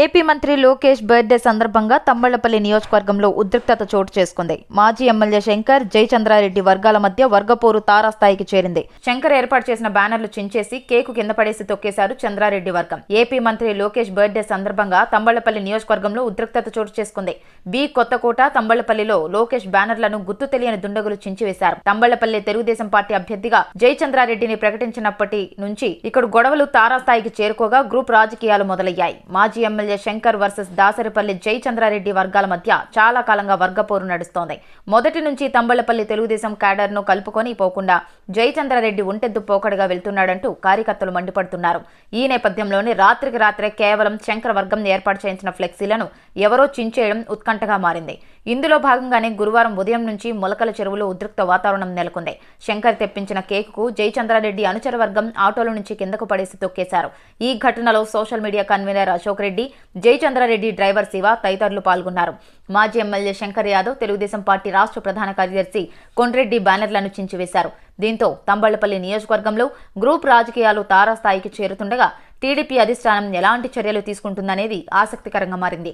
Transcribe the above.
AP మంత్రి Lokesh birthday సందర్భంగా తమ్మళ్ళపల్లి నియోజకవర్గంలో ఉద్రిక్తత చోటు చేసుకుంది. మాజీ ఎమ్మెల్యే శంకర్ జయచంద్రారెడ్డి వర్గాల మధ్య వర్గపోరు తారాస్థాయికి చేరింది. శంకర్ ఏర్పాటు చేసిన బ్యానర్లు చించేసి కేకు కింద పడేసి తొక్కేశారు చంద్రారెడ్డి వర్గం. ఏపీ మంత్రి లోకేష్ బర్త్డే సందర్భంగా తమ్మళ్ళపల్లి నియోజకవర్గంలో ఉద్రిక్తత చోటు చేసుకుంది. బి కొత్తకోట తంబళ్ళపల్లిలో లోకేష్ బ్యానర్లను గుర్తు తెలియని దుండగులు చించివేశారు. తంబళ్ళపల్లి తెలుగుదేశం పార్టీ అభ్యర్థిగా జయచంద్రారెడ్డిని ప్రకటించినప్పటి నుంచి ఇక్కడ గొడవలు తారాస్థాయికి చేరుకోగా గ్రూప్ రాజకీయాలు మొదలయ్యాయి. మాజీ ఎమ్మెల్యే శంకర్ వర్సెస్ దాసరిపల్లి జయచంద్రారెడ్డి వర్గాల మధ్య చాలా కాలంగా వర్గపోరు నడుస్తోంది. మొదటి నుంచి తంబళ్ళపల్లి తెలుగుదేశం క్యాడర్ను కలుపుకొని పోకుండా జయచంద్రారెడ్డి ఉంటెద్దు పోకడగా వెళ్తున్నాడంటూ కార్యకర్తలు మండిపడుతున్నారు. ఈ నేపథ్యంలోనే రాత్రికి రాత్రే కేవలం శంకర్ వర్గం ఏర్పాటు చేయించిన ఫ్లెక్సీలను ఎవరో చించేయడం ఉత్కంఠగా మారింది. ఇందులో భాగంగానే గురువారం ఉదయం నుంచి మొలకల చెరువులో ఉద్రిక్త వాతావరణం నెలకొంది. శంకర్ తెప్పించిన కేకుకు జయచంద్రారెడ్డి అనుచర వర్గం ఆటోల నుంచి కిందకు పడేసి తొక్కేశారు. ఈ ఘటనలో social media convener Ashok Reddy Jayachandra Reddy driver Shiva తదితరులు పాల్గొన్నారు. మాజీ ఎమ్మెల్యే శంకర్ యాదవ్ తెలుగుదేశం పార్టీ రాష్ట్ర ప్రధాన కార్యదర్శి కొండ్రెడ్డి బ్యానర్లను చించివేశారు. దీంతో తంబళ్ళపల్లి నియోజకవర్గంలో గ్రూప్ రాజకీయాలు తారాస్థాయికి చేరుతుండగా టీడీపీ అధిష్టానం ఎలాంటి చర్యలు తీసుకుంటుందనేది ఆసక్తికరంగా మారింది.